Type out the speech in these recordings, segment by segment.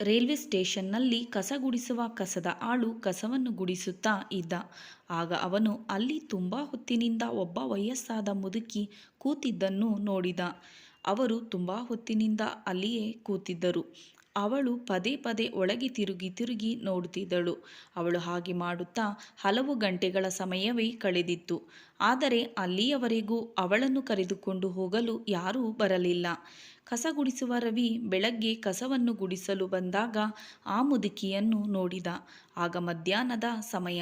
Railway ಸ್ಟೇಷನ್ನಲ್ಲಿ ಕಸ ಗುಡಿಸುವ ಕಸದ ಆಳು ಕಸವನ್ನು ಗುಡಿಸುತ್ತಾ ಇದ್ದ. ಆಗ ಅವನು ಅಲ್ಲಿ ತುಂಬ ಹೊತ್ತಿನಿಂದ ಒಬ್ಬ ವಯಸ್ಸಾದ ಮುದುಕಿ ಕೂತಿದ್ದನ್ನು ನೋಡಿದ. ಅವರು ತುಂಬ ಹೊತ್ತಿನಿಂದ ಅಲ್ಲಿಯೇ ಕೂತಿದ್ದರು. ಅವಳು ಪದೇ ಪದೇ ಒಳಗೆ ತಿರುಗಿ ತಿರುಗಿ ನೋಡುತ್ತಿದ್ದಳು. ಅವಳು ಹಾಗೆ ಮಾಡುತ್ತಾ ಹಲವು ಗಂಟೆಗಳ ಸಮಯವೇ ಕಳೆದಿತ್ತು. ಆದರೆ ಅಲ್ಲಿಯವರೆಗೂ ಅವಳನ್ನು ಕರೆದುಕೊಂಡು ಹೋಗಲು ಯಾರೂ ಬರಲಿಲ್ಲ. ಕಸ ಗುಡಿಸುವ ರವಿ ಬೆಳಗ್ಗೆ ಕಸವನ್ನು ಗುಡಿಸಲು ಬಂದಾಗ ಆ ಮುದುಕಿಯನ್ನು ನೋಡಿದ. ಆಗ ಮಧ್ಯಾಹ್ನದ ಸಮಯ.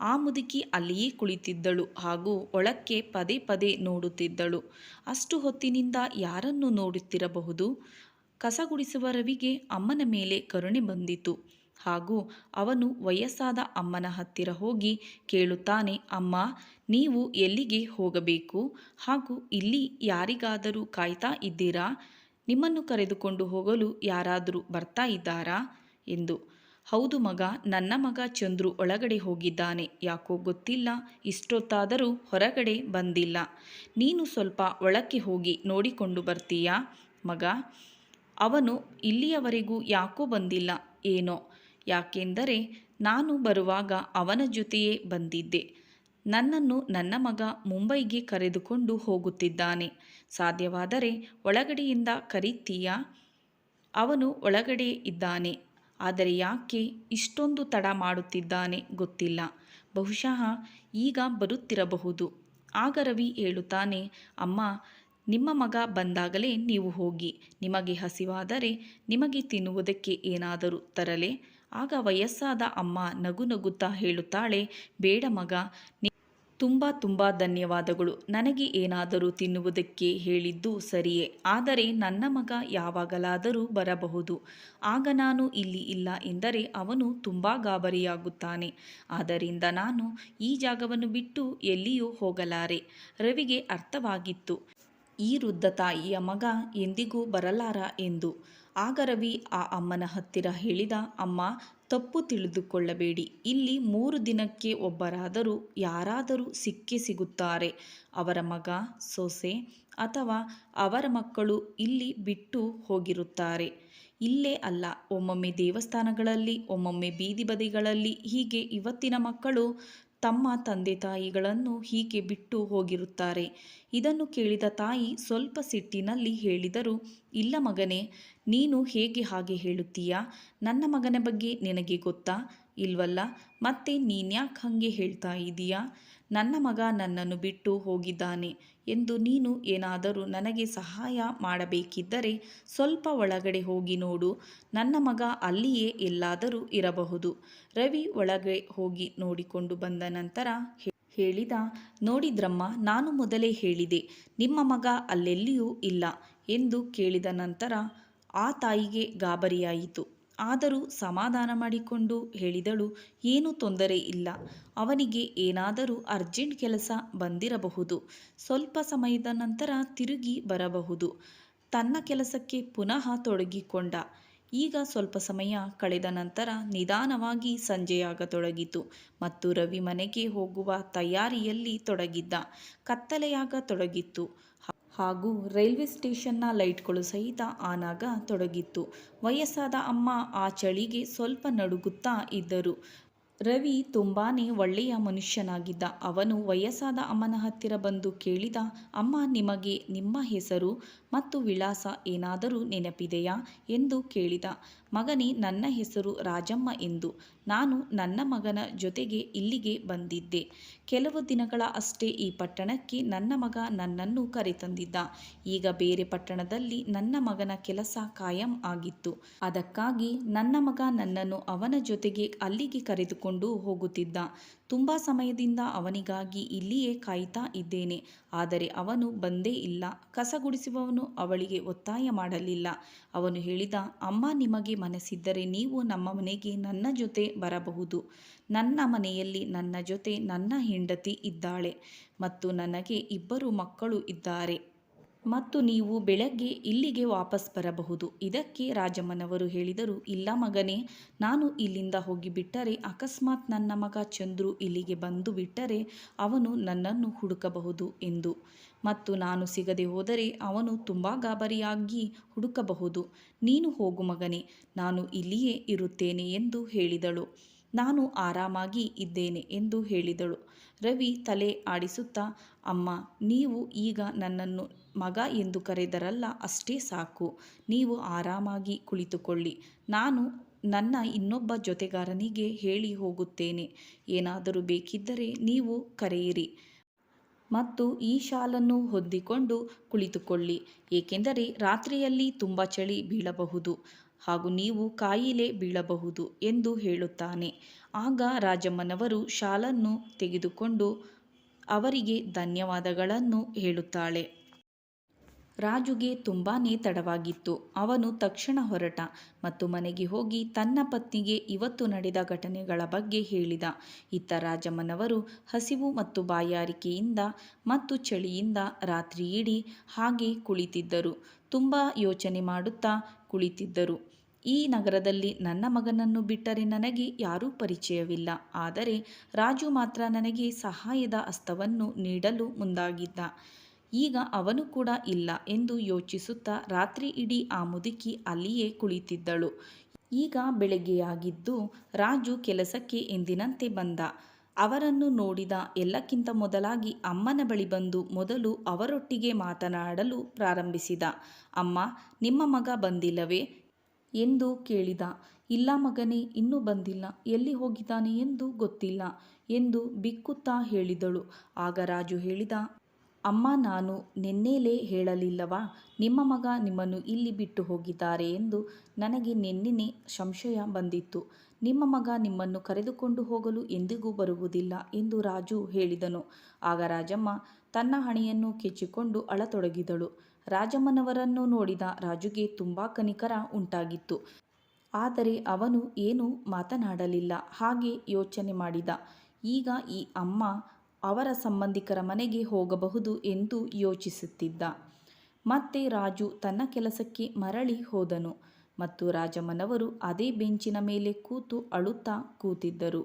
ಆ ಮುದುಕಿ ಅಲ್ಲಿಯೇ ಕುಳಿತಿದ್ದಳು ಹಾಗೂ ಒಳಕ್ಕೆ ಪದೇ ಪದೇ ನೋಡುತ್ತಿದ್ದಳು. ಅಷ್ಟು ಹೊತ್ತಿನಿಂದ ಯಾರನ್ನು ನೋಡುತ್ತಿರಬಹುದು? ಕಸ ಗುಡಿಸುವ ರವಿಗೆ ಅಮ್ಮನ ಮೇಲೆ ಕರುಣೆ ಬಂದಿತು ಹಾಗೂ ಅವನು ವಯಸ್ಸಾದ ಅಮ್ಮನ ಹತ್ತಿರ ಹೋಗಿ ಕೇಳುತ್ತಾನೆ, ಅಮ್ಮ, ನೀವು ಎಲ್ಲಿಗೆ ಹೋಗಬೇಕು? ಹಾಗೂ ಇಲ್ಲಿ ಯಾರಿಗಾದರೂ ಕಾಯ್ತಾ ಇದ್ದೀರಾ? ನಿಮ್ಮನ್ನು ಕರೆದುಕೊಂಡು ಹೋಗಲು ಯಾರಾದರೂ ಬರ್ತಾ ಇದ್ದಾರಾ? ಎಂದು. ಹೌದು ಮಗ, ನನ್ನ ಮಗ ಚಂದ್ರು ಒಳಗಡೆ ಹೋಗಿದ್ದಾನೆ. ಯಾಕೋ ಗೊತ್ತಿಲ್ಲ, ಇಷ್ಟೊತ್ತಾದರೂ ಹೊರಗಡೆ ಬಂದಿಲ್ಲ. ನೀನು ಸ್ವಲ್ಪ ಒಳಕ್ಕೆ ಹೋಗಿ ನೋಡಿಕೊಂಡು ಬರ್ತೀಯಾ? ಮಗ, ಅವನು ಇಲ್ಲಿಯವರೆಗೂ ಯಾಕೋ ಬಂದಿಲ್ಲ, ಏನೋ? ಯಾಕೆಂದರೆ ನಾನು ಬರುವಾಗ ಅವನ ಜೊತೆಯೇ ಬಂದಿದ್ದೆ. ನನ್ನನ್ನು ನನ್ನ ಮಗ ಮುಂಬೈಗೆ ಕರೆದುಕೊಂಡು ಹೋಗುತ್ತಿದ್ದಾನೆ. ಸಾಧ್ಯವಾದರೆ ಒಳಗಡೆಯಿಂದ ಕರೀತೀಯಾ? ಅವನು ಒಳಗಡೆ ಇದ್ದಾನೆ, ಆದರೆ ಯಾಕೆ ಇಷ್ಟೊಂದು ತಡ ಮಾಡುತ್ತಿದ್ದಾನೆ ಗೊತ್ತಿಲ್ಲ. ಬಹುಶಃ ಈಗ ಬರುತ್ತಿರಬಹುದು. ಆಗ ರವಿ ಹೇಳುತ್ತಾನೆ, ಅಮ್ಮ, ನಿಮ್ಮ ಮಗ ಬಂದಾಗಲೇ ನೀವು ಹೋಗಿ, ನಿಮಗೆ ಹಸಿವಾದರೆ ನಿಮಗೆ ತಿನ್ನುವುದಕ್ಕೆ ಏನಾದರೂ ತರಲೆ. ಆಗ ವಯಸ್ಸಾದ ಅಮ್ಮ ನಗು ನಗುತ್ತಾ ಹೇಳುತ್ತಾಳೆ, ಬೇಡ ಮಗ ತುಂಬ ತುಂಬ ಧನ್ಯವಾದಗಳು. ನನಗೆ ಏನಾದರೂ ತಿನ್ನುವುದಕ್ಕೆ ಹೇಳಿದ್ದು ಸರಿಯೇ. ಆದರೆ ನನ್ನ ಮಗ ಯಾವಾಗಲಾದರೂ ಬರಬಹುದು. ಆಗ ನಾನು ಇಲ್ಲಿ ಇಲ್ಲ ಎಂದರೆ ಅವನು ತುಂಬ ಗಾಬರಿಯಾಗುತ್ತಾನೆ. ಆದ್ದರಿಂದ ನಾನು ಈ ಜಾಗವನ್ನು ಬಿಟ್ಟು ಎಲ್ಲಿಯೂ ಹೋಗಲಾರೆ. ರವಿಗೆ ಅರ್ಥವಾಗಿತ್ತು. ಈ ವೃದ್ಧ ತಾಯಿಯ ಮಗ ಎಂದಿಗೂ ಬರಲಾರ ಎಂದು. ಆಗ ರವಿ ಆ ಅಮ್ಮನ ಹತ್ತಿರ ಹೇಳಿದ, ಅಮ್ಮ, ತಪ್ಪು ತಿಳಿದುಕೊಳ್ಳಬೇಡಿ. ಇಲ್ಲಿ ಮೂರು ದಿನಕ್ಕೆ ಒಬ್ಬರಾದರೂ, ಯಾರಾದರೂ ಸಿಕ್ಕಿ ಸಿಗುತ್ತಾರೆ. ಅವರ ಮಗ, ಸೊಸೆ ಅಥವಾ ಅವರ ಮಕ್ಕಳು ಇಲ್ಲಿ ಬಿಟ್ಟು ಹೋಗಿರುತ್ತಾರೆ. ಇಲ್ಲೇ ಅಲ್ಲ, ಒಮ್ಮೊಮ್ಮೆ ದೇವಸ್ಥಾನಗಳಲ್ಲಿ, ಒಮ್ಮೊಮ್ಮೆ ಬೀದಿ ಬದಿಗಳಲ್ಲಿ ಹೀಗೆ ಇವತ್ತಿನ ಮಕ್ಕಳು ತಮ್ಮ ತಂದೆ ತಾಯಿಗಳನ್ನು ಹೀಗೆ ಬಿಟ್ಟು ಹೋಗಿರುತ್ತಾರೆ. ಇದನ್ನು ಕೇಳಿದ ತಾಯಿ ಸ್ವಲ್ಪ ಸಿಟ್ಟಿನಲ್ಲಿ ಹೇಳಿದರು, ಇಲ್ಲ ಮಗನೇ, ನೀನು ಹೇಗೆ ಹಾಗೆ ಹೇಳುತ್ತೀಯಾ? ನನ್ನ ಮಗನ ಬಗ್ಗೆ ನಿನಗೆ ಗೊತ್ತಾ? ಇಲ್ವಲ್ಲ, ಮತ್ತೆ ನೀನ್ಯಾಕೆ ಹಾಗೆ ಹೇಳ್ತಾ ಇದ್ದೀಯಾ ನನ್ನ ಮಗ ನನ್ನನ್ನು ಬಿಟ್ಟು ಹೋಗಿದ್ದಾನೆ ಎಂದು ನೀನು ಏನಾದರೂ ನನಗೆ ಸಹಾಯ ಮಾಡಬೇಕಿದ್ದರೆ ಸ್ವಲ್ಪ ಒಳಗಡೆ ಹೋಗಿ ನೋಡು. ನನ್ನ ಮಗ ಅಲ್ಲಿಯೇ ಎಲ್ಲಾದರೂ ಇರಬಹುದು. ರವಿ ಒಳಗೆ ಹೋಗಿ ನೋಡಿಕೊಂಡು ಬಂದ ನಂತರ ಹೇಳಿದ ನೋಡಿದ್ರಮ್ಮ ನಾನು ಮೊದಲೇ ಹೇಳಿದೆ, ನಿಮ್ಮ ಮಗ ಅಲ್ಲೆಲ್ಲಿಯೂ ಇಲ್ಲ ಎಂದು ಕೇಳಿದ ನಂತರ ಆ ತಾಯಿಗೆ ಗಾಬರಿಯಾಯಿತು. ಆದರೂ ಸಮಾಧಾನ ಮಾಡಿಕೊಂಡು ಹೇಳಿದಳು, ಏನೂ ತೊಂದರೆ ಇಲ್ಲ. ಅವನಿಗೆ ಏನಾದರೂ ಅರ್ಜೆಂಟ್ ಕೆಲಸ ಬಂದಿರಬಹುದು. ಸ್ವಲ್ಪ ಸಮಯದ ನಂತರ ತಿರುಗಿ ಬರಬಹುದು. ತನ್ನ ಕೆಲಸಕ್ಕೆ ಪುನಃ ತೊಡಗಿಕೊಂಡ. ಈಗ ಸ್ವಲ್ಪ ಸಮಯ ಕಳೆದ ನಂತರ ನಿಧಾನವಾಗಿ ಸಂಜೆಯಾಗತೊಡಗಿತು ಮತ್ತು ರವಿ ಮನೆಗೆ ಹೋಗುವ ತಯಾರಿಯಲ್ಲಿ ತೊಡಗಿದ್ದ. ಕತ್ತಲೆಯಾಗತೊಡಗಿತ್ತು ಹಾಗೂ ರೈಲ್ವೆ ಸ್ಟೇಷನ್ನ ಲೈಟ್ಗಳು ಸಹಿತ ಆನಾಗ ತೊಡಗಿತ್ತು. ವಯಸ್ಸಾದ ಅಮ್ಮ ಆ ಚಳಿಗೆ ಸ್ವಲ್ಪ ನಡುಗುತ್ತಾ ಇದ್ದರು. ರವಿ ತುಂಬಾ ಒಳ್ಳೆಯ ಮನುಷ್ಯನಾಗಿದ್ದ. ಅವನು ವಯಸ್ಸಾದ ಅಮ್ಮನ ಹತ್ತಿರ ಬಂದು ಕೇಳಿದ, ಅಮ್ಮ, ನಿಮಗೆ ನಿಮ್ಮ ಹೆಸರು ಮತ್ತು ವಿಳಾಸ ಏನಾದರೂ ನೆನಪಿದೆಯಾ ಎಂದು ಕೇಳಿದ. ಮಗನೇ, ನನ್ನ ಹೆಸರು ರಾಜಮ್ಮ ಎಂದು. ನಾನು ನನ್ನ ಮಗನ ಜೊತೆಗೆ ಇಲ್ಲಿಗೆ ಬಂದಿದ್ದೆ. ಕೆಲವು ದಿನಗಳ ಅಷ್ಟೇ ಈ ಪಟ್ಟಣಕ್ಕೆ ನನ್ನ ಮಗ ನನ್ನನ್ನು ಕರೆತಂದಿದ್ದ. ಈಗ ಬೇರೆ ಪಟ್ಟಣದಲ್ಲಿ ನನ್ನ ಮಗನ ಕೆಲಸ ಕಾಯಂ ಆಗಿತ್ತು. ಅದಕ್ಕಾಗಿ ನನ್ನ ಮಗ ನನ್ನನ್ನು ಅವನ ಜೊತೆಗೆ ಅಲ್ಲಿಗೆ ಕರೆದುಕೊಂಡು ಹೋಗುತ್ತಿದ್ದ. ತುಂಬ ಸಮಯದಿಂದ ಅವನಿಗಾಗಿ ಇಲ್ಲಿಯೇ ಕಾಯ್ತಾ ಇದ್ದೇನೆ. ಆದರೆ ಅವನು ಬಂದೇ ಇಲ್ಲ. ಕಸ ಗುಡಿಸುವವನು ಅವಳಿಗೆ ಒತ್ತಾಯ ಮಾಡಲಿಲ್ಲ. ಅವನು ಹೇಳಿದ, ಅಮ್ಮ, ನಿಮಗೆ ಮನಸ್ಸಿದ್ದರೆ ನೀವು ನಮ್ಮ ಮನೆಗೆ ನನ್ನ ಜೊತೆ ಬರಬಹುದು. ನನ್ನ ಮನೆಯಲ್ಲಿ ನನ್ನ ಜೊತೆ ನನ್ನ ಹೆಂಡತಿ ಇದ್ದಾಳೆ ಮತ್ತು ನನಗೆ ಇಬ್ಬರು ಮಕ್ಕಳು ಇದ್ದಾರೆ. ಮತ್ತು ನೀವು ಬೆಳಗ್ಗೆ ಇಲ್ಲಿಗೆ ವಾಪಸ್ ಬರಬಹುದು. ಇದಕ್ಕೆ ರಾಜಮ್ಮನವರು ಹೇಳಿದರು, ಇಲ್ಲ ಮಗನೇ, ನಾನು ಇಲ್ಲಿಂದ ಹೋಗಿಬಿಟ್ಟರೆ ಅಕಸ್ಮಾತ್ ನನ್ನ ಮಗ ಚಂದ್ರು ಇಲ್ಲಿಗೆ ಬಂದು ಬಿಟ್ಟರೆ ಅವನು ನನ್ನನ್ನು ಹುಡುಕಬಹುದು ಎಂದು. ಮತ್ತು ನಾನು ಸಿಗದೆ ಹೋದರೆ ಅವನು ತುಂಬ ಗಾಬರಿಯಾಗಿ ಹುಡುಕಬಹುದು. ನೀನು ಹೋಗು ಮಗನೇ, ನಾನು ಇಲ್ಲಿಯೇ ಇರುತ್ತೇನೆ ಎಂದು ಹೇಳಿದಳು. ನಾನು ಆರಾಮಾಗಿ ಇದ್ದೇನೆ ಎಂದು ಹೇಳಿದಳು. ರವಿ ತಲೆ ಆಡಿಸುತ್ತಾ, ಅಮ್ಮ, ನೀವು ಈಗ ನನ್ನನ್ನು ಮಗ ಎಂದು ಕರೆದರಲ್ಲ, ಅಷ್ಟೇ ಸಾಕು. ನೀವು ಆರಾಮಾಗಿ ಕುಳಿತುಕೊಳ್ಳಿ. ನಾನು ನನ್ನ ಇನ್ನೊಬ್ಬ ಜೊತೆಗಾರನಿಗೆ ಹೇಳಿ ಹೋಗುತ್ತೇನೆ. ಏನಾದರೂ ಬೇಕಿದ್ದರೆ ನೀವು ಕರೆಯಿರಿ. ಮತ್ತು ಈ ಶಾಲನ್ನು ಹೊದ್ದಿಕೊಂಡು ಕುಳಿತುಕೊಳ್ಳಿ. ಏಕೆಂದರೆ ರಾತ್ರಿಯಲ್ಲಿ ತುಂಬ ಚಳಿ ಬೀಳಬಹುದು. ಹಾಗೂ ನೀವು ಕಾಯಿಲೆ ಬೀಳಬಹುದು ಎಂದು ಹೇಳುತ್ತಾನೆ. ಆಗ ರಾಜಮ್ಮನವರು ಶಾಲನ್ನು ತೆಗೆದುಕೊಂಡು ಅವರಿಗೆ ಧನ್ಯವಾದಗಳನ್ನು ಹೇಳುತ್ತಾಳೆ. ರಾಜುಗೆ ತುಂಬಾ ತಡವಾಗಿತ್ತು. ಅವನು ತಕ್ಷಣ ಹೊರಟ ಮತ್ತು ಮನೆಗೆ ಹೋಗಿ ತನ್ನ ಪತ್ನಿಗೆ ಇವತ್ತು ನಡೆದ ಘಟನೆಗಳ ಬಗ್ಗೆ ಹೇಳಿದ. ಇತ್ತ ರಾಜಮ್ಮನವರು ಹಸಿವು ಮತ್ತು ಬಾಯಾರಿಕೆಯಿಂದ ಮತ್ತು ಚಳಿಯಿಂದ ರಾತ್ರಿಯಿಡೀ ಹಾಗೆ ಕುಳಿತಿದ್ದರು. ತುಂಬ ಯೋಚನೆ ಮಾಡುತ್ತಾ ಕುಳಿತಿದ್ದರು. ಈ ನಗರದಲ್ಲಿ ನನ್ನ ಮಗನನ್ನು ಬಿಟ್ಟರೆ ನನಗೆ ಯಾರೂ ಪರಿಚಯವಿಲ್ಲ. ಆದರೆ ರಾಜು ಮಾತ್ರ ನನಗೆ ಸಹಾಯದ ಹಸ್ತವನ್ನು ನೀಡಲು ಮುಂದಾಗಿದ್ದ. ಈಗ ಅವನು ಕೂಡ ಇಲ್ಲ ಎಂದು ಯೋಚಿಸುತ್ತಾ ರಾತ್ರಿ ಇಡೀ ಆ ಮುದುಕಿ ಅಲ್ಲಿಯೇ ಕುಳಿತಿದ್ದಳು. ಈಗ ಬೆಳಗ್ಗೆಯಾಗಿದ್ದು ರಾಜು ಕೆಲಸಕ್ಕೆ ಎಂದಿನಂತೆ ಬಂದ. ಅವರನ್ನು ನೋಡಿದ ಎಲ್ಲಕ್ಕಿಂತ ಮೊದಲಾಗಿ ಅಮ್ಮನ ಬಳಿ ಬಂದು ಮೊದಲು ಅವರೊಟ್ಟಿಗೆ ಮಾತನಾಡಲು ಪ್ರಾರಂಭಿಸಿದ. ಅಮ್ಮ, ನಿಮ್ಮ ಮಗ ಬಂದಿಲ್ಲವೇ? ಎಂದು ಕೇಳಿದ. ಇಲ್ಲ ಮಗನೇ, ಇನ್ನೂ ಬಂದಿಲ್ಲ. ಎಲ್ಲಿ ಹೋಗಿದ್ದಾನೆ ಎಂದು ಗೊತ್ತಿಲ್ಲ ಎಂದು ಬಿಕ್ಕುತ್ತಾ ಹೇಳಿದಳು. ಆಗ ರಾಜು ಹೇಳಿದ, ಅಮ್ಮ, ನಾನು ನಿನ್ನೆಲೇ ಹೇಳಲಿಲ್ಲವಾ? ನಿಮ್ಮ ಮಗ ನಿಮ್ಮನ್ನು ಇಲ್ಲಿ ಬಿಟ್ಟು ಹೋಗಿದ್ದಾರೆ ಎಂದು ನನಗೆ ನಿನ್ನೆ ಸಂಶಯ ಬಂದಿತ್ತು. ನಿಮ್ಮ ಮಗ ನಿಮ್ಮನ್ನು ಕರೆದುಕೊಂಡು ಹೋಗಲು ಎಂದಿಗೂ ಬರುವುದಿಲ್ಲ ಎಂದು ರಾಜು ಹೇಳಿದನು. ಆಗ ರಾಜಮ್ಮ ತನ್ನ ಹಣೆಯನ್ನು ಕೆಚ್ಚಿಕೊಂಡು ಅಳತೊಡಗಿದಳು. ರಾಜಮ್ಮನವರನ್ನು ನೋಡಿದ ರಾಜುಗೆ ತುಂಬಾ ಕನಿಕರ ಉಂಟಾಗಿತ್ತು. ಆದರೆ ಅವನು ಏನೂ ಮಾತನಾಡಲಿಲ್ಲ. ಹಾಗೆ ಯೋಚನೆ ಮಾಡಿದ. ಈಗ ಈ ಅಮ್ಮ ಅವರ ಸಂಬಂಧಿಕರ ಮನೆಗೆ ಹೋಗಬಹುದು ಎಂದು ಯೋಚಿಸುತ್ತಿದ್ದ. ಮತ್ತೆ ರಾಜು ತನ್ನ ಕೆಲಸಕ್ಕೆ ಮರಳಿ ಹೋದನು. ಮತ್ತು ರಾಜಮ್ಮನವರು ಅದೇ ಬೆಂಚಿನ ಮೇಲೆ ಕೂತು ಅಳುತ್ತಾ ಕೂತಿದ್ದರು.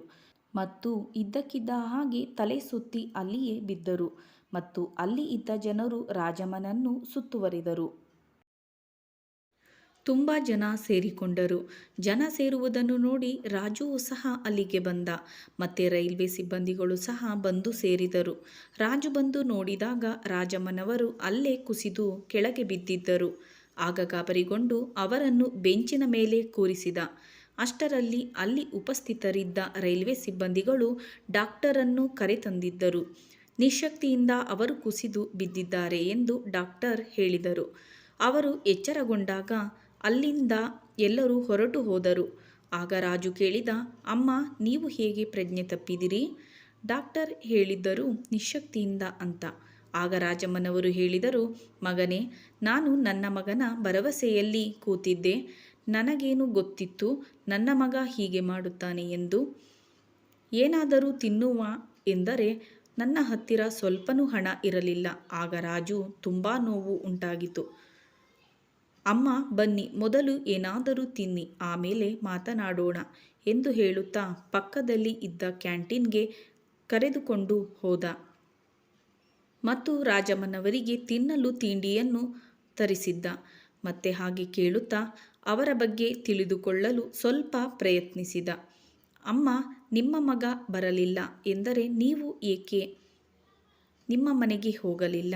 ಮತ್ತು ಇದ್ದಕ್ಕಿದ್ದ ಹಾಗೆ ತಲೆ ಸುತ್ತಿ ಅಲ್ಲಿಯೇ ಬಿದ್ದರು. ಮತ್ತು ಅಲ್ಲಿ ಇದ್ದ ಜನರು ರಾಜಮ್ಮನನ್ನು ಸುತ್ತುವರಿದರು. ತುಂಬ ಜನ ಸೇರಿಕೊಂಡರು. ಜನ ಸೇರುವುದನ್ನು ನೋಡಿ ರಾಜುವು ಸಹ ಅಲ್ಲಿಗೆ ಬಂದ. ಮತ್ತೆ ರೈಲ್ವೆ ಸಿಬ್ಬಂದಿಗಳು ಸಹ ಬಂದು ಸೇರಿದರು. ರಾಜು ಬಂದು ನೋಡಿದಾಗ ರಾಜಮ್ಮನವರು ಅಲ್ಲೇ ಕುಸಿದು ಕೆಳಗೆ ಬಿದ್ದಿದ್ದರು. ಆಗ ಗಾಬರಿಗೊಂಡು ಅವರನ್ನು ಬೆಂಚಿನ ಮೇಲೆ ಕೂರಿಸಿದ. ಅಷ್ಟರಲ್ಲಿ ಅಲ್ಲಿ ಉಪಸ್ಥಿತರಿದ್ದ ರೈಲ್ವೆ ಸಿಬ್ಬಂದಿಗಳು ಡಾಕ್ಟರನ್ನು ಕರೆತಂದಿದ್ದರು. ನಿಶಕ್ತಿಯಿಂದ ಅವರು ಕುಸಿದು ಬಿದ್ದಿದ್ದಾರೆ ಎಂದು ಡಾಕ್ಟರ್ ಹೇಳಿದರು. ಅವರು ಎಚ್ಚರಗೊಂಡಾಗ ಅಲ್ಲಿಂದ ಎಲ್ಲರೂ ಹೊರಟು ಹೋದರು. ಆಗ ರಾಜು ಕೇಳಿದ, ಅಮ್ಮ, ನೀವು ಹೇಗೆ ಪ್ರಜ್ಞೆ ತಪ್ಪಿದಿರಿ? ಡಾಕ್ಟರ್ ಹೇಳಿದ್ದರು, ನಿಶಕ್ತಿಯಿಂದ ಅಂತ. ಆಗ ರಾಜಮ್ಮನವರು ಹೇಳಿದರು, ಮಗನೇ, ನಾನು ನನ್ನ ಮಗನ ಭರವಸೆಯಲ್ಲಿ ಕೂತಿದ್ದೆ. ನನಗೇನು ಗೊತ್ತಿತ್ತು? ನನ್ನ ಮಗ ಹೀಗೆ ಮಾಡುತ್ತಾನೆ ಎಂದು. ಏನಾದರೂ ತಿನ್ನುವ ಎಂದರೆ ನನ್ನ ಹತ್ತಿರ ಸ್ವಲ್ಪನೂ ಹಣ ಇರಲಿಲ್ಲ. ಆಗ ರಾಜು ತುಂಬ ನೋವು ಉಂಟಾಗಿತು ಅಮ್ಮ, ಬನ್ನಿ, ಮೊದಲು ಏನಾದರೂ ತಿನ್ನಿ, ಆಮೇಲೆ ಮಾತನಾಡೋಣ ಎಂದು ಹೇಳುತ್ತಾ ಪಕ್ಕದಲ್ಲಿ ಇದ್ದ ಕ್ಯಾಂಟೀನ್ಗೆ ಕರೆದುಕೊಂಡು ಹೋದ. ಮತ್ತು ರಾಜಮ್ಮನವರಿಗೆ ತಿನ್ನಲು ತಿಂಡಿಯನ್ನು ತರಿಸಿದ್ದ. ಮತ್ತೆ ಹಾಗೆ ಕೇಳುತ್ತಾ ಅವರ ಬಗ್ಗೆ ತಿಳಿದುಕೊಳ್ಳಲು ಸ್ವಲ್ಪ ಪ್ರಯತ್ನಿಸಿದ. ಅಮ್ಮ, ನಿಮ್ಮ ಮಗ ಬರಲಿಲ್ಲ ಎಂದರೆ ನೀವು ಏಕೆ? ನಿಮ್ಮ ಮನೆಗೆ ಹೋಗಲಿಲ್ಲ?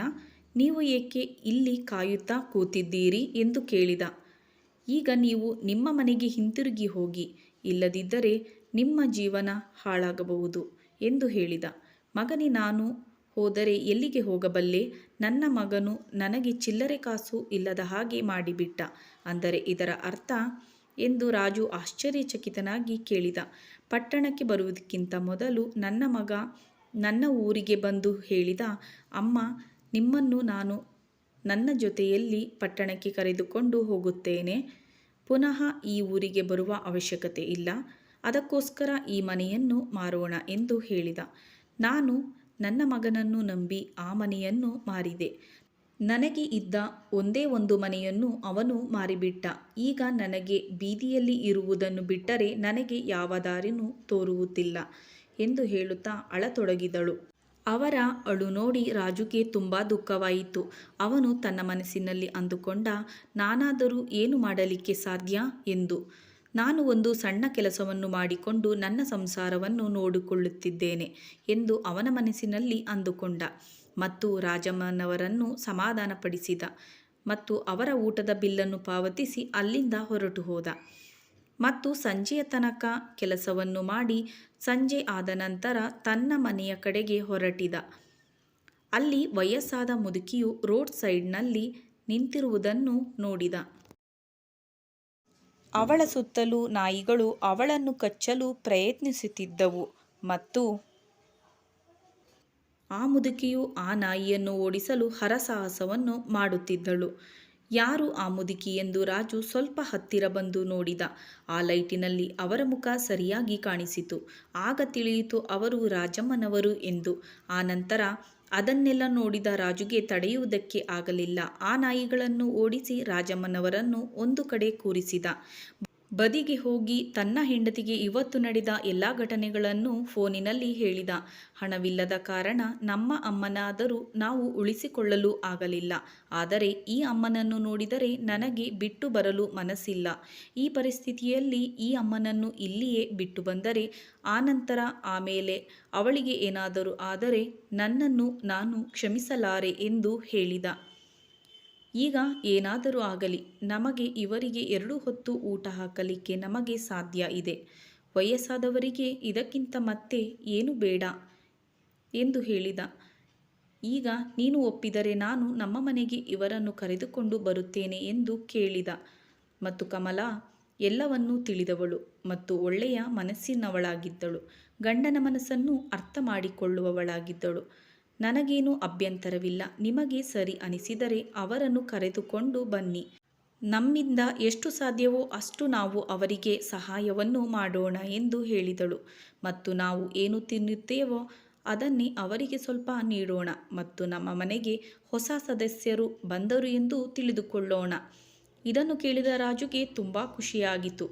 ನೀವು ಏಕೆ ಇಲ್ಲಿ ಕಾಯುತ್ತಾ ಕೂತಿದ್ದೀರಿ ಎಂದು ಕೇಳಿದ. ಈಗ ನೀವು ನಿಮ್ಮ ಮನೆಗೆ ಹಿಂತಿರುಗಿ ಹೋಗಿ, ಇಲ್ಲದಿದ್ದರೆ ನಿಮ್ಮ ಜೀವನ ಹಾಳಾಗಬಹುದು ಎಂದು ಹೇಳಿದ. ಮಗನೇ, ನಾನು ಹೋದರೆ ಎಲ್ಲಿಗೆ ಹೋಗಬಲ್ಲೆ? ನನ್ನ ಮಗನು ನನಗೆ ಚಿಲ್ಲರೆ ಕಾಸು ಇಲ್ಲದ ಹಾಗೆ ಮಾಡಿಬಿಟ್ಟ. ಅಂದರೆ ಇದರ ಅರ್ಥ? ಎಂದು ರಾಜು ಆಶ್ಚರ್ಯಚಕಿತನಾಗಿ ಕೇಳಿದ. ಪಟ್ಟಣಕ್ಕೆ ಬರುವುದಕ್ಕಿಂತ ಮೊದಲು ನನ್ನ ಮಗ ನನ್ನ ಊರಿಗೆ ಬಂದು ಹೇಳಿದ, ಅಮ್ಮ, ನಿಮ್ಮನ್ನು ನಾನು ನನ್ನ ಜೊತೆಯಲ್ಲಿ ಪಟ್ಟಣಕ್ಕೆ ಕರೆದುಕೊಂಡು ಹೋಗುತ್ತೇನೆ. ಪುನಃ ಈ ಊರಿಗೆ ಬರುವ ಅವಶ್ಯಕತೆ ಇಲ್ಲ. ಅದಕ್ಕೋಸ್ಕರ ಈ ಮನೆಯನ್ನು ಮಾರೋಣ ಎಂದು ಹೇಳಿದ. ನಾನು ನನ್ನ ಮಗನನ್ನು ನಂಬಿ ಆ ಮನೆಯನ್ನು ಮಾರಿದೆ. ನನಗೆ ಇದ್ದ ಒಂದೇ ಒಂದು ಮನೆಯನ್ನು ಅವನು ಮಾರಿಬಿಟ್ಟ. ಈಗ ನನಗೆ ಬೀದಿಯಲ್ಲಿ ಇರುವುದನ್ನು ಬಿಟ್ಟರೆ ನನಗೆ ಯಾವ ದಾರಿನೂ ತೋರುವುದಿಲ್ಲ ಎಂದು ಹೇಳುತ್ತಾ ಅಳತೊಡಗಿದಳು. ಅವರ ಅಳು ನೋಡಿ ರಾಜುಗೆ ತುಂಬ ದುಃಖವಾಯಿತು. ಅವನು ತನ್ನ ಮನಸ್ಸಿನಲ್ಲಿ ಅಂದುಕೊಂಡ, ನಾನಾದರೂ ಏನು ಮಾಡಲಿಕ್ಕೆ ಸಾಧ್ಯ? ಎಂದು ನಾನು ಒಂದು ಸಣ್ಣ ಕೆಲಸವನ್ನು ಮಾಡಿಕೊಂಡು ನನ್ನ ಸಂಸಾರವನ್ನು ನೋಡಿಕೊಳ್ಳುತ್ತಿದ್ದೇನೆ ಎಂದು ಅವನ ಮನಸ್ಸಿನಲ್ಲಿ ಅಂದುಕೊಂಡ. ಮತ್ತು ರಾಜಮ್ಮನವರನ್ನು ಸಮಾಧಾನಪಡಿಸಿದ. ಮತ್ತು ಅವರ ಊಟದ ಬಿಲ್ಲನ್ನು ಪಾವತಿಸಿ ಅಲ್ಲಿಂದ ಹೊರಟು ಹೋದ. ಮತ್ತು ಸಂಜೆಯ ತನಕ ಕೆಲಸವನ್ನು ಮಾಡಿ ಸಂಜೆ ಆದ ನಂತರ ತನ್ನ ಮನೆಯ ಕಡೆಗೆ ಹೊರಟಿದ. ಅಲ್ಲಿ ವಯಸ್ಸಾದ ಮುದುಕಿಯು ರೋಡ್ ಸೈಡ್ನಲ್ಲಿ ನಿಂತಿರುವುದನ್ನು ನೋಡಿದ. ಅವಳ ಸುತ್ತಲೂ ನಾಯಿಗಳು ಅವಳನ್ನು ಕಚ್ಚಲು ಪ್ರಯತ್ನಿಸುತ್ತಿದ್ದವು ಮತ್ತು ಆ ಮುದುಕಿಯು ಆ ನಾಯಿಯನ್ನು ಓಡಿಸಲು ಹರಸಾಹಸವನ್ನು ಮಾಡುತ್ತಿದ್ದಳು. ಯಾರು ಆ ಮುದುಕಿ ಎಂದು ರಾಜು ಸ್ವಲ್ಪ ಹತ್ತಿರ ಬಂದು ನೋಡಿದ. ಆ ಲೈಟಿನಲ್ಲಿ ಅವರ ಮುಖ ಸರಿಯಾಗಿ ಕಾಣಿಸಿತು. ಆಗ ತಿಳಿಯಿತು ಅವರು ರಾಜಮ್ಮನವರು ಎಂದು. ಆ ನಂತರ ಅದನ್ನೆಲ್ಲ ನೋಡಿದ ರಾಜುಗೆ ತಡೆಯುವುದಕ್ಕೆ ಆಗಲಿಲ್ಲ. ಆ ನಾಯಿಗಳನ್ನು ಓಡಿಸಿ ರಾಜಮ್ಮನವರನ್ನು ಒಂದು ಕಡೆ ಕೂರಿಸಿದ. ಬದಿಗೆ ಹೋಗಿ ತನ್ನ ಹೆಂಡತಿಗೆ ಇವತ್ತು ನಡೆದ ಎಲ್ಲ ಘಟನೆಗಳನ್ನು ಫೋನಿನಲ್ಲಿ ಹೇಳಿದ. ಹಣವಿಲ್ಲದ ಕಾರಣ ನಮ್ಮ ಅಮ್ಮನಾದರೂ ನಾವು ಉಳಿಸಿಕೊಳ್ಳಲು ಆಗಲಿಲ್ಲ. ಆದರೆ ಈ ಅಮ್ಮನನ್ನು ನೋಡಿದರೆ ನನಗೆ ಬಿಟ್ಟು ಬರಲು ಮನಸ್ಸಿಲ್ಲ. ಈ ಪರಿಸ್ಥಿತಿಯಲ್ಲಿ ಈ ಅಮ್ಮನನ್ನು ಇಲ್ಲಿಯೇ ಬಿಟ್ಟು ಬಂದರೆ ಆನಂತರ ಆಮೇಲೆ ಅವಳಿಗೆ ಏನಾದರೂ ಆದರೆ ನನ್ನನ್ನು ನಾನು ಕ್ಷಮಿಸಲಾರೆ ಎಂದು ಹೇಳಿದ. ಈಗ ಏನಾದರೂ ಆಗಲಿ, ನಮಗೆ ಇವರಿಗೆ ಎರಡು ಹೊತ್ತು ಊಟ ಹಾಕಲಿಕ್ಕೆ ನಮಗೆ ಸಾಧ್ಯ ಇದೆ. ವಯಸ್ಸಾದವರಿಗೆ ಇದಕ್ಕಿಂತ ಮತ್ತೆ ಏನು ಬೇಡ? ಎಂದು ಹೇಳಿದ. ಈಗ ನೀನು ಒಪ್ಪಿದರೆ ನಾನು ನಮ್ಮ ಮನೆಗೆ ಇವರನ್ನು ಕರೆದುಕೊಂಡು ಬರುತ್ತೇನೆ ಎಂದು ಕೇಳಿದ. ಮತ್ತು ಕಮಲ ಎಲ್ಲವನ್ನೂ ತಿಳಿದವಳು ಮತ್ತು ಒಳ್ಳೆಯ ಮನಸ್ಸಿನವಳಾಗಿದ್ದಳು. ಗಂಡನ ಮನಸ್ಸನ್ನು ಅರ್ಥ ಮಾಡಿಕೊಳ್ಳುವವಳಾಗಿದ್ದಳು ನನಗೇನು ಅಭ್ಯಂತರವಿಲ್ಲ. ನಿಮಗೆ ಸರಿ ಅನಿಸಿದರೆ ಅವರನ್ನು ಕರೆದುಕೊಂಡು ಬನ್ನಿ. ನಮ್ಮಿಂದ ಎಷ್ಟು ಸಾಧ್ಯವೋ ಅಷ್ಟು ನಾವು ಅವರಿಗೆ ಸಹಾಯವನ್ನು ಮಾಡೋಣ ಎಂದು ಹೇಳಿದಳು. ಮತ್ತು ನಾವು ಏನು ತಿನ್ನುತ್ತೇವೋ ಅದನ್ನೇ ಅವರಿಗೆ ಸ್ವಲ್ಪ ನೀಡೋಣ. ಮತ್ತು ನಮ್ಮ ಮನೆಗೆ ಹೊಸ ಸದಸ್ಯರು ಬಂದರು ಎಂದು ತಿಳಿದುಕೊಳ್ಳೋಣ. ಇದನ್ನು ಕೇಳಿದ ರಾಜುಗೆ ತುಂಬ ಖುಷಿಯಾಗಿತು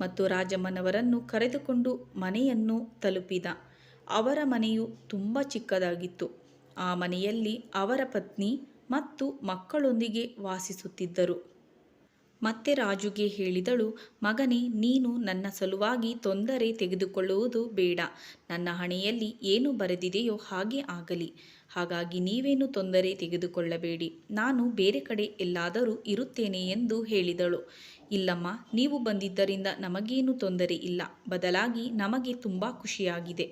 ಮತ್ತು ರಾಜಮ್ಮನವರನ್ನು ಕರೆದುಕೊಂಡು ಮನೆಯನ್ನು ತಲುಪಿದ. ಅವರ ಮನೆಯು ತುಂಬ ಚಿಕ್ಕದಾಗಿತ್ತು. ಆ ಮನೆಯಲ್ಲಿ ಅವರ ಪತ್ನಿ ಮತ್ತು ಮಕ್ಕಳೊಂದಿಗೆ ವಾಸಿಸುತ್ತಿದ್ದರು. ಮತ್ತೆ ರಾಜುಗೆ ಹೇಳಿದಳು, ಮಗನೇ, ನೀನು ನನ್ನ ಸಲುವಾಗಿ ತೊಂದರೆ ತೆಗೆದುಕೊಳ್ಳುವುದು ಬೇಡ. ನನ್ನ ಹಣೆಯಲ್ಲಿ ಏನು ಬರೆದಿದೆಯೋ ಹಾಗೆ ಆಗಲಿ. ಹಾಗಾಗಿ ನೀವೇನು ತೊಂದರೆ ತೆಗೆದುಕೊಳ್ಳಬೇಡಿ. ನಾನು ಬೇರೆ ಕಡೆ ಎಲ್ಲಾದರೂ ಇರುತ್ತೇನೆ ಎಂದು ಹೇಳಿದಳು. ಇಲ್ಲಮ್ಮ, ನೀವು ಬಂದಿದ್ದರಿಂದ ನಮಗೇನು ತೊಂದರೆ ಇಲ್ಲ. ಬದಲಾಗಿ ನಮಗೆ ತುಂಬ ಖುಷಿಯಾಗಿದೆ.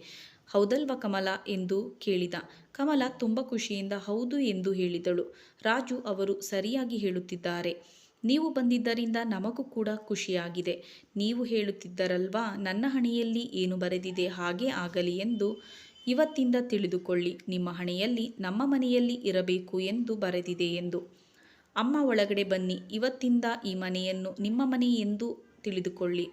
ಹೌದಲ್ವ ಕಮಲ ಎಂದು ಕೇಳಿದ. ಕಮಲ ತುಂಬ ಖುಷಿಯಿಂದ ಹೌದು ಎಂದು ಹೇಳಿದಳು. ರಾಜು ಅವರು ಸರಿಯಾಗಿ ಹೇಳುತ್ತಿದ್ದಾರೆ. ನೀವು ಬಂದಿದ್ದರಿಂದ ನಮಗೂ ಕೂಡ ಖುಷಿಯಾಗಿದೆ. ನೀವು ಹೇಳುತ್ತಿದ್ದರಲ್ವಾ, ನನ್ನ ಹಣೆಯಲ್ಲಿ ಏನು ಬರೆದಿದೆ ಹಾಗೆ ಆಗಲಿ ಎಂದು ಇವತ್ತಿಂದ ತಿಳಿದುಕೊಳ್ಳಿ. ನಿಮ್ಮ ಹಣೆಯಲ್ಲಿ ನಮ್ಮ ಮನೆಯಲ್ಲಿ ಇರಬೇಕು ಎಂದು ಬರೆದಿದೆ ಎಂದು. ಅಮ್ಮ ಒಳಗಡೆ ಬನ್ನಿ, ಇವತ್ತಿಂದ ಈ ಮನೆಯನ್ನು ನಿಮ್ಮ ಮನೆ ಎಂದು ತಿಳಿದುಕೊಳ್ಳಿ.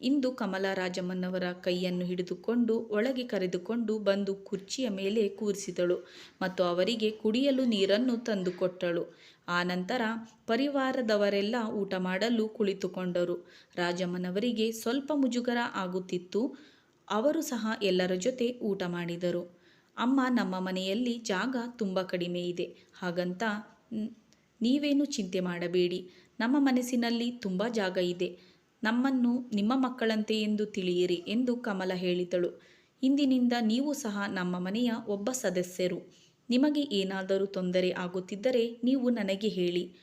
ಇಂದು ಕಮಲರಾಜಮ್ಮನವರ ಕೈಯನ್ನು ಹಿಡಿದುಕೊಂಡು ಒಳಗೆ ಕರೆದುಕೊಂಡು ಬಂದು ಕುರ್ಚಿಯ ಮೇಲೆ ಕೂರಿಸಿದಳು ಮತ್ತು ಅವರಿಗೆ ಕುಡಿಯಲು ನೀರನ್ನು ತಂದುಕೊಟ್ಟಳು ಆನಂತರ ಪರಿವಾರದವರೆಲ್ಲ ಊಟ ಮಾಡಲು ಕುಳಿತುಕೊಂಡರು. ರಾಜಮ್ಮನವರಿಗೆ ಸ್ವಲ್ಪ ಮುಜುಗರ ಆಗುತ್ತಿತ್ತು. ಅವರು ಸಹ ಎಲ್ಲರ ಜೊತೆ ಊಟ ಮಾಡಿದರು. ಅಮ್ಮ, ನಮ್ಮ ಮನೆಯಲ್ಲಿ ಜಾಗ ತುಂಬ ಕಡಿಮೆ ಇದೆ. ಹಾಗಂತ ನೀವೇನು ಚಿಂತೆ ಮಾಡಬೇಡಿ. ನಮ್ಮ ಮನಸ್ಸಿನಲ್ಲಿ ತುಂಬ ಜಾಗ ಇದೆ. ನಮ್ಮನ್ನು ನಿಮ್ಮ ಮಕ್ಕಳಂತೆ ಎಂದು ತಿಳಿಯಿರಿ ಎಂದು ಕಮಲ ಹೇಳಿದಳು. ಇಂದಿನಿಂದ ನೀವು ಸಹ ನಮ್ಮ ಮನೆಯ ಒಬ್ಬ ಸದಸ್ಯರು. ನಿಮಗೆ ಏನಾದರೂ ತೊಂದರೆ ಆಗುತ್ತಿದ್ದರೆ ನೀವು ನನಗೆ ಹೇಳಿ.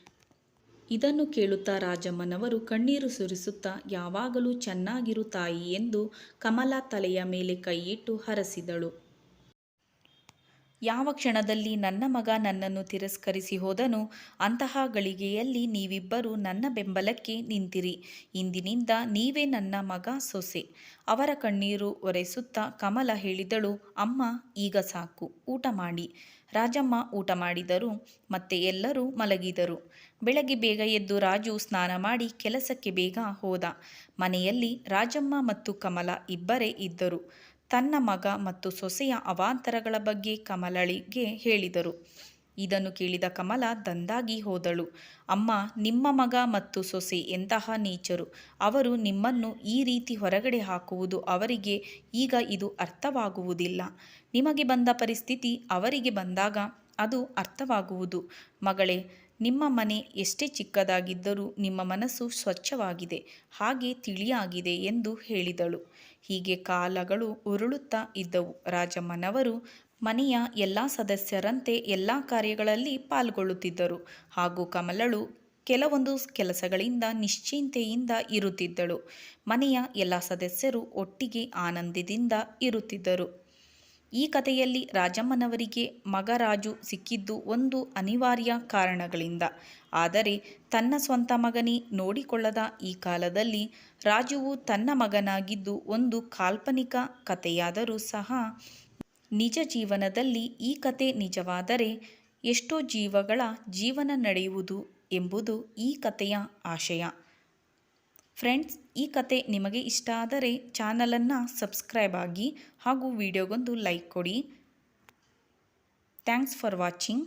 ಇದನ್ನು ಕೇಳುತ್ತಾ ರಾಜಮ್ಮನವರು ಕಣ್ಣೀರು ಸುರಿಸುತ್ತಾ, ಯಾವಾಗಲೂ ಚೆನ್ನಾಗಿರು ತಾಯಿ ಎಂದು ಕಮಲ ತಲೆಯ ಮೇಲೆ ಕೈಯಿಟ್ಟು ಹರಸಿದಳು. ಯಾವ ಕ್ಷಣದಲ್ಲಿ ನನ್ನ ಮಗ ನನ್ನನ್ನು ತಿರಸ್ಕರಿಸಿ ಹೋದನು, ಅಂತಹ ಗಳಿಗೆಯಲ್ಲಿ ನೀವಿಬ್ಬರು ನನ್ನ ಬೆಂಬಲಕ್ಕೆ ನಿಂತಿರಿ. ಇಂದಿನಿಂದ ನೀವೇ ನನ್ನ ಮಗ ಸೊಸೆ. ಅವರ ಕಣ್ಣೀರು ಒರೆಸುತ್ತಾ ಕಮಲ ಹೇಳಿದಳು, ಅಮ್ಮ, ಈಗ ಸಾಕು, ಊಟ ಮಾಡಿ. ರಾಜಮ್ಮ ಊಟ ಮಾಡಿದರು, ಮತ್ತೆ ಎಲ್ಲರೂ ಮಲಗಿದರು. ಬೆಳಗ್ಗೆ ಬೇಗ ಎದ್ದು ರಾಜು ಸ್ನಾನ ಮಾಡಿ ಕೆಲಸಕ್ಕೆ ಬೇಗ ಹೋದ. ಮನೆಯಲ್ಲಿ ರಾಜಮ್ಮ ಮತ್ತು ಕಮಲ ಇಬ್ಬರೇ ಇದ್ದರು. ತನ್ನ ಮಗ ಮತ್ತು ಸೊಸೆಯ ಅವಾಂತರಗಳ ಬಗ್ಗೆ ಕಮಲಳಿಗೆ ಹೇಳಿದರು. ಇದನ್ನು ಕೇಳಿದ ಕಮಲ ದಂದಾಗಿ ಹೋದಳು. ಅಮ್ಮ, ನಿಮ್ಮ ಮಗ ಮತ್ತು ಸೊಸೆ ಎಂತಹ ನೀಚರು. ಅವರು ನಿಮ್ಮನ್ನು ಈ ರೀತಿ ಹೊರಗಡೆ ಹಾಕುವುದು ಅವರಿಗೆ ಈಗ ಇದು ಅರ್ಥವಾಗುವುದಿಲ್ಲ. ನಿಮಗೆ ಬಂದ ಪರಿಸ್ಥಿತಿ ಅವರಿಗೆ ಬಂದಾಗ ಅದು ಅರ್ಥವಾಗುವುದು. ಮಗಳೇ, ನಿಮ್ಮ ಮನೆ ಎಷ್ಟೇ ಚಿಕ್ಕದಾಗಿದ್ದರೂ ನಿಮ್ಮ ಮನಸ್ಸು ಸ್ವಚ್ಛವಾಗಿದೆ, ಹಾಗೆ ತಿಳಿಯಾಗಿದೆ ಎಂದು ಹೇಳಿದಳು. ಹೀಗೆ ಕಾಲಗಳು ಉರುಳುತ್ತಾ ಇದ್ದವು. ರಾಜಮ್ಮನವರು ಮನೆಯ ಎಲ್ಲ ಸದಸ್ಯರಂತೆ ಎಲ್ಲ ಕಾರ್ಯಗಳಲ್ಲಿ ಪಾಲ್ಗೊಳ್ಳುತ್ತಿದ್ದರು. ಹಾಗೂ ಕಮಲಳು ಕೆಲವೊಂದು ಕೆಲಸಗಳಿಂದ ನಿಶ್ಚಿಂತೆಯಿಂದ ಇರುತ್ತಿದ್ದಳು. ಮನೆಯ ಎಲ್ಲ ಸದಸ್ಯರು ಒಟ್ಟಿಗೆ ಆನಂದದಿಂದ ಇರುತ್ತಿದ್ದರು. ಈ ಕಥೆಯಲ್ಲಿ ರಾಜಮ್ಮನವರಿಗೆ ಮಗ ರಾಜು ಸಿಕ್ಕಿದ್ದು ಒಂದು ಅನಿವಾರ್ಯ ಕಾರಣಗಳಿಂದ. ಆದರೆ ತನ್ನ ಸ್ವಂತ ಮಗನೇ ನೋಡಿಕೊಳ್ಳದ ಈ ಕಾಲದಲ್ಲಿ ರಾಜುವು ತನ್ನ ಮಗನಾಗಿದ್ದು ಒಂದು ಕಾಲ್ಪನಿಕ ಕಥೆಯಾದರೂ ಸಹ ನಿಜ ಜೀವನದಲ್ಲಿ ಈ ಕತೆ ನಿಜವಾದರೆ ಎಷ್ಟೋ ಜೀವಗಳ ಜೀವನ ನಡೆಯುವುದು ಎಂಬುದು ಈ ಕಥೆಯ ಆಶಯ. ಫ್ರೆಂಡ್ಸ್ ಈ ಕತೆ ನಿಮಗೆ ಇಷ್ಟ ಆದರೆ ಚಾನಲನ್ನು ಸಬ್ಸ್ಕ್ರೈಬ್ ಆಗಿ ಹಾಗೂ ವಿಡಿಯೋಗೊಂದು ಲೈಕ್ ಕೊಡಿ. Thanks for watching